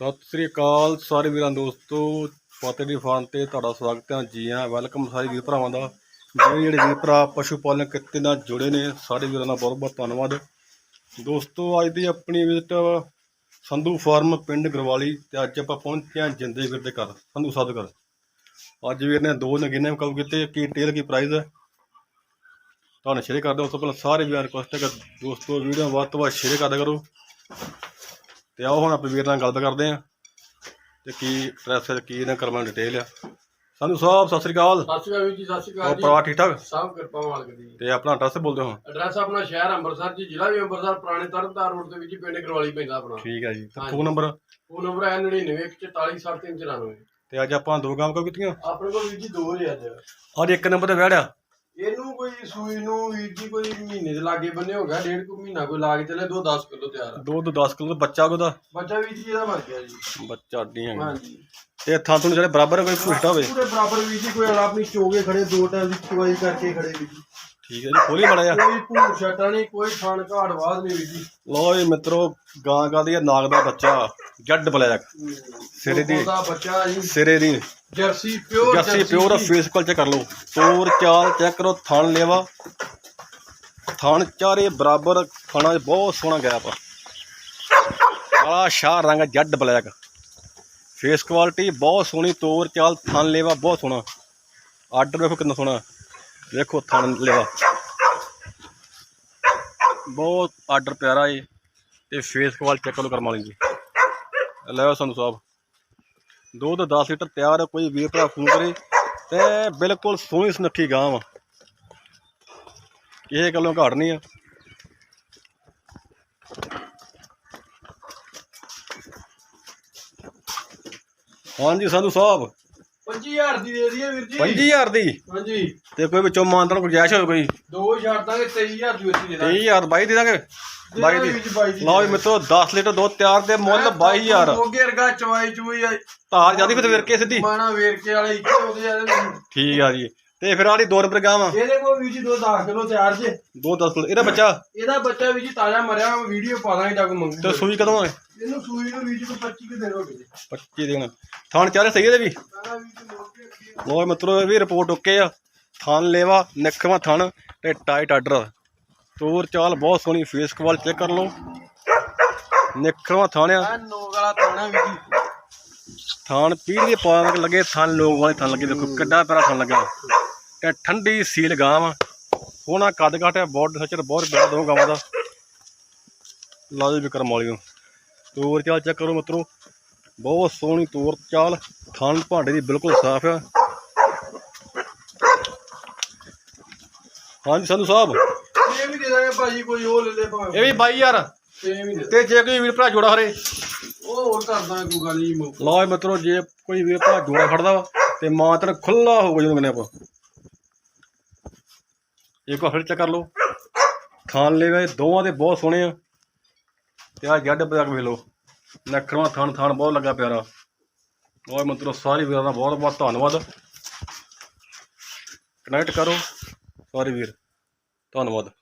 ਸਤਿ ਸ੍ਰੀ ਅਕਾਲ ਸਾਰੇ ਵੀਰਾਂ, ਦੋਸਤੋ, ਫਤਿਹ ਦੀ ਫਾਨ ਤੇ ਤੁਹਾਡਾ ਸਵਾਗਤ ਹੈ ਜੀ ਆ ਵੈਲਕਮ ਸਾਰੇ ਵੀਰ ਭਰਾਵਾਂ ਦਾ। ਜਿਹੜੇ ਜਿਹੜੇ ਵੀਰ ਭਰਾ ਪਸ਼ੂ ਪਾਲਣ ਕਿੱਤੇ ਨਾਲ ਜੁੜੇ ਨੇ, ਸਾਰੇ ਵੀਰਾਂ ਦਾ ਬਹੁਤ ਬਹੁਤ ਧੰਨਵਾਦ। ਦੋਸਤੋ, ਅੱਜ ਦੀ ਆਪਣੀ ਵਿਜ਼ਿਟ ਸੰਧੂ ਫਾਰਮ ਪਿੰਡ ਗਰਵਾਲੀ ਤੇ ਅੱਜ ਆਪਾਂ ਪਹੁੰਚੇ ਹਾਂ ਜਿੰਦੇ ਵੀਰ ਦੇ ਘਰ, ਸੰਧੂ ਸਾਹਿਬ ਦੇ ਘਰ। ਅੱਜ ਵੀਰ ਨੇ ਦੋ ਨਗੀਨੇ ਕੰਮ ਕੀਤੇ, ਕੀ ਟੇਲ ਕੀ ਪ੍ਰਾਈਜ਼ ਹੈ ਤੁਹਾਨੂੰ ਸ਼ੇਅਰ ਕਰ ਦਿਓ। ਉਸ ਤੋਂ ਪਹਿਲਾਂ ਸਾਰੇ ਵੀਰਾਂ ਰਿਕੁਐਸਟ ਹੈ ਕਿ ਦੋਸਤੋ, ਵੀਡੀਓ ਵੱਧ ਤੋਂ ਵੱਧ ਸ਼ੇਅਰ ਕਰਦਾ ਕਰੋ। ਤੇ ਆਓ ਹੁਣ ਆਪਾਂ ਵੀਰ ਨਾਲ ਗੱਲ ਕਰਦੇ ਆਂ ਤੇ ਕੀ ਪ੍ਰੈਸ ਕੀ ਨਾ ਕਰਮਾਂ ਡਿਟੇਲ ਆ। ਸੰਧੂ ਸਾਹਿਬ ਸਤਿ ਸ੍ਰੀ ਅਕਾਲ। ਸਤਿ ਸ਼੍ਰੀ ਅਕਾਲ ਜੀ ਸਤਿ ਸ਼੍ਰੀ ਹੋਰ ਅਕਾਲ ਜੀ। ਪਰਿਵਾਰ ਠੀਕ ਠਾਕ? ਸਭ ਕਿਰਪਾ ਮਾਲਕ ਦੀ। ਤੇ ਆਪਣਾ ਐਡਰੈਸ ਬੋਲਦੇ ਹੋ? ਐਡਰੈਸ ਆਪਣਾ ਸ਼ਹਿਰ ਅੰਮ੍ਰਿਤਸਰ ਜੀ ਜ਼ਿਲ੍ਹਾ ਵੀ ਅੰਮ੍ਰਿਤਸਰ ਪੁਰਾਣੇ ਤਰਨਤਾਰਨ ਰੋਡ ਤੇ ਵਿੱਚ ਹੀ ਪਿੰਡ ਕਰਵਾਲੀ ਪੈਂਦਾ ਆਪਣਾ। ਠੀਕ ਹੈ ਜੀ। ਤੇ ਹਾਂਜੀ। ਫੋਨ ਨੰਬਰ ਫੋਨ ਨੰਬਰ ਹੈ 9914476394 ਤੇ ਅੱਜ ਆਪਾਂ ਦੋ ਕੰਮ ਕੀਤੀਆਂ? ਆਪਣੇ ਕੋਲ ਵੀਰ ਜੀ ਦੋ ਹੀ ਅੱਜ। ਅੱਜ ਇੱਕ ਨੰਬਰ ਤੇ ਵੜਿਆ ਇਹਨੂੰ ਕੋਈ ਸੂਈ ਨੂੰ ਵੀਰ ਜੀ ਕੋਈ ਮਹੀਨੇ ਦੇ ਲਾਗੇ ਬੰਨੇ ਹੋ ਗਿਆ ਡੇਢ ਕੁ ਮਹੀਨਾ ਕੋਈ ਲਾ ਕੇ ਚੱਲੇ ਦੋ 10 ਕਿਲੋ ਤਿਆਰ ਆ। ਦੋ ਤੋਂ 10 ਕਿਲੋ ਦਾ ਬੱਚਾ ਉਹਦਾ? ਬੱਚਾ ਵੀਰ ਜੀ ਇਹਦਾ ਮਰ ਗਿਆ ਜੀ। ਬੱਚਾ ਅੱਡੀ ਹੈਗਾ ਹਾਂਜੀ। ਤੇ ਥਾਂ ਤੋਂ ਜਿਹੜੇ ਬਰਾਬਰ ਕੋਈ ਪੁੱਛਦਾ ਹੋਵੇ? ਪੂਰੇ ਬਰਾਬਰ ਵੀਰ ਜੀ ਕੋਈ ਵਾਲਾ ਆਪਣੀ ਚੋਗੇ ਖੜੇ ਦੋ ਟਾਈਮ ਦੀ ਚੁਆਈ ਕਰਕੇ ਖੜੇ ਵੀਰ ਜੀ। ਠੀਕ ਹੈ ਜੀ ਖੋਲੀ ਮੜਾ ਜਾ ਕੋਈ ਭੂਰ ਛਟਾ ਨਹੀਂ ਕੋਈ ਖਾਣ ਘਾੜ ਬਾਦ ਨਹੀਂ ਵੀਰ ਜੀ। ਲਓ ਜੀ ਮਿੱਤਰੋ ਗਾਂ ਗਾਂ ਦੀ ਇਹ ਨਾਗ ਦਾ ਬੱਚਾ ਜੱਡ ਬਲੈਕ ਸਿਰੇ ਦੀ- ਦਾ ਬੱਚਾ ਜੀ। ਸਿਰੇ ਦੀ ਜਰਸੀ ਪਿਓਰ ਜੱਸੀ ਪਿਓਰ ਫੇਸ ਕਾਲ ਚੈੱਕ ਕਰ ਲਓ। ਤੋਰ ਚਾਲ ਚੈੱਕ ਕਰੋ ਥਣ ਲੇਵਾ। ਥਣ ਚਾਰੇ ਬਰਾਬਰ ਖਾਣਾ ਬਹੁਤ ਸੋਹਣਾ ਗਿਆ ਪਾ ਕਾਲਾ ਸ਼ਾਹ ਰੰਗ ਜੱਡ ਬਲੈਕ ਫੇਸ ਕੁਆਲਿਟੀ ਬਹੁਤ ਸੋਹਣੀ ਤੋਰ ਚਾਲ ਥਣ ਲੇਵਾ ਬਹੁਤ ਸੋਹਣਾ। ਆਰਡਰ ਵੇਖੋ ਕਿੰਨਾ ਸੋਹਣਾ। ਵੇਖੋ ਥਣ ਲੇਵਾ ਬਹੁਤ ਆਰਡਰ ਪਿਆਰਾ ਏ ਤੇ ਫੇਸ ਕੁਆਲਿਟੀ ਚੈੱਕ ਕਰੋ ਕਰਮ ਵਾਲੀ ਜੀ। ਲੈ ਸੰਧੂ ਸਾਹਿਬ। ਦੋ ਤੋਂ 10 ਲੀਟਰ ਤਿਆਰ ਹੈ ਕੋਈ ਵੀਰ ਭਰਾ ਫੋਨ ਕਰੇ ਤੇ ਬਿਲਕੁਲ ਸੋਹਣੀ ਸੁਨੱਖੀ ਗਾਂ ਵਾ। ਕਿਸੇ ਗੱਲੋਂ ਘਾਟ ਨਹੀਂ ਆ। ਹਾਂਜੀ, ਸੰਧੂ ਸਾਹਿਬ। 25000 ਦੀ ਦੇ ਦਈਏ ਵੀਰ ਜੀ। 25000 ਦੀ? ਹਾਂਜੀ। ਤੇ ਕੋਈ ਵਿੱਚੋਂ ਮਾਨਤਨ ਗੁੰਜਾਇਸ਼ ਹੋਵੇ ਕੋਈ? ਦੋ ਛੱਡ ਦਾਂਗੇ 23000 ਦੀ ਦੇ ਦਾਂਗੇ। 23000 ਬਾਈ ਦੇ ਦਾਂਗੇ। ਦੀ ਦੀ। ਲਓ ਜੀ ਮਿੱਤਰੋ 10 ਲੀਟਰ ਦੁੱਧ ਤਿਆਰ ਤੇ ਮੁੱਲ 22000 ਮੋਗੇ ਵਰਗਾ ਚਵਾਈ ਚੂਈ ਆ। ਧਾਰ ਜਾਂਦੀ ਫਿਰ ਵੇਰਕੇ ਸਿੱਧੀ। ਮਾਣਾ ਵੇਰਕੇ ਵਾਲੇ ਇੱਥੇ ਉਹਦੇ ਠੀਕ ਆ ਜੀ। ਤੇ ਫਿਰ ਆੜੀ 2 ਨੰਬਰ ਗਾਂ ਵਾ ਇਹਦੇ ਕੋਲ ਵੀਰ ਜੀ ਦੋ 10 ਕਿਲੋ ਤਿਆਰ ਜੇ। ਦੋ 10 ਕਿਲੋ। ਇਹਦਾ ਬੱਚਾ? ਇਹਦਾ ਬੱਚਾ ਵੀਰ ਜੀ ਤਾਜ਼ਾ ਮਰਿਆ ਵੀਡੀਓ ਪਾ ਦਾਂਗੇ ਜੱਗ ਮੰਗੂ ਤੇ ਸੂਈ ਕਦੋਂ ਹੈ ਇਹਨੂੰ ਸੂਈ ਨੂੰ ਵੀਰ ਜੀ ਕੋਈ 25 ਕੁ ਦਿਨ ਹੋ ਗਏ 25 ਦਿਨ। ਥਾਣ ਚਾਰੇ ਸਹੀ ਇਹਦੇ ਵੀ? ਲੋ ਇਹ ਵੀ ਰਿਪੋਰਟ ਓਕੇ ਆ। ਥਣ ਲੇਵਾ ਨਿੱਖਵਾਂ ਥਣ ਤੇ ਟਾਈਟ ਆਰਡਰ। ਤੋਰ ਚਾਲ ਬਹੁਤ ਸੋਹਣੀ ਫੇਸ ਕਵਾਲ ਚੈੱਕ ਕਰ ਲਓ। ਨਿੱਖਵਾਂ ਥਣ ਆ ਆ ਨੋਗ ਵਾਲਾ ਤਾਣਾ ਵੀਰ ਜੀ। ਥਣ ਪੀੜ ਦੇ ਪਾਣ ਲੱਗੇ ਥਣ ਲੋਕ ਵਾਲੇ ਥਣ ਲੱਗੇ। ਦੇਖੋ ਕਿੱਡਾ ਪਿਆਰਾ ਥਣ ਲੱਗਾ। ਤੇ ਠੰਡੀ ਸੀਲ ਗਾਂ ਸੋਹਣਾ ਕੱਦ ਕਾਟ ਹੈ ਬੋਰਡ ਸੱਚਰ ਬਹੁਤ ਬੜਾ ਦੋ ਗਾਵਾਂ ਦਾ। ਲਓ ਜੀ ਵਿਕਰਮ ਵਾਲਿਓ। ਤੋਰ ਚਾਲ ਚੈੱਕ ਕਰੋ ਮਿੱਤਰੋ। ਬਹੁਤ ਸੋਹਣੀ ਤੋਰ ਚਾਲ। ਥਣ ਭਾਂਡੇ ਦੀ ਬਿਲਕੁਲ ਸਾਫ਼ ਆ। ਹਾਂਜੀ ਸੰਧੂ ਸਾਹਿਬ। ਇਹ ਵੀ ਦੇ ਦਾਂਗੇ ਭਾਜੀ ਕੋਈ ਉਹ ਲੈ ਲੈ ਭਾਵੇਂ। ਇਹ ਵੀ 22000 ਇਹ ਵੀ ਦੇ। ਤੇ ਜੇ ਕੋਈ ਵੀਰ ਭਰਾ ਜੋੜਾ ਹਰੇ। ਉਹ ਹੋਰ ਕਰਦਾ ਕੋਈ ਗੱਲ ਨਹੀਂ ਲਓ ਮਿੱਤਰੋ ਜੇ ਕੋਈ ਵੀਰ ਭਰਾ ਜੋੜਾ ਖੜਦਾ ਵਾ ਤੇ ਮਾਤਰ ਖੁੱਲਾ ਹੋਊਗਾ ਜਦੋਂ ਕਹਿੰਦੇ ਆਪਾਂ। ਇੱਕ ਵਾਰ ਫਿਰ ਚੈੱਕ ਕਰ ਲਓ। ਥਾਨ ਲੈਵੇ ਦੋਵਾਂ ਦੇ ਬਹੁਤ ਸੋਹਣੇ ਆ। ਤੇ ਆ ਜੱਡ ਬਜ਼ਾਕ ਵੇਖ ਲਓ। ਨਖਰਵਾ ਥਾਨ ਥਾਨ ਬਹੁਤ ਲੱਗਾ ਪਿਆਰਾ। ਲਓ ਮਿੱਤਰੋ, ਸਾਰੇ ਵੀਰਾਂ ਦਾ ਬਹੁਤ ਬਹੁਤ ਧੰਨਵਾਦ। ਕਨੈਕਟ ਕਰੋ, ਸਾਰੇ ਵੀਰ। ਧੰਨਵਾਦ।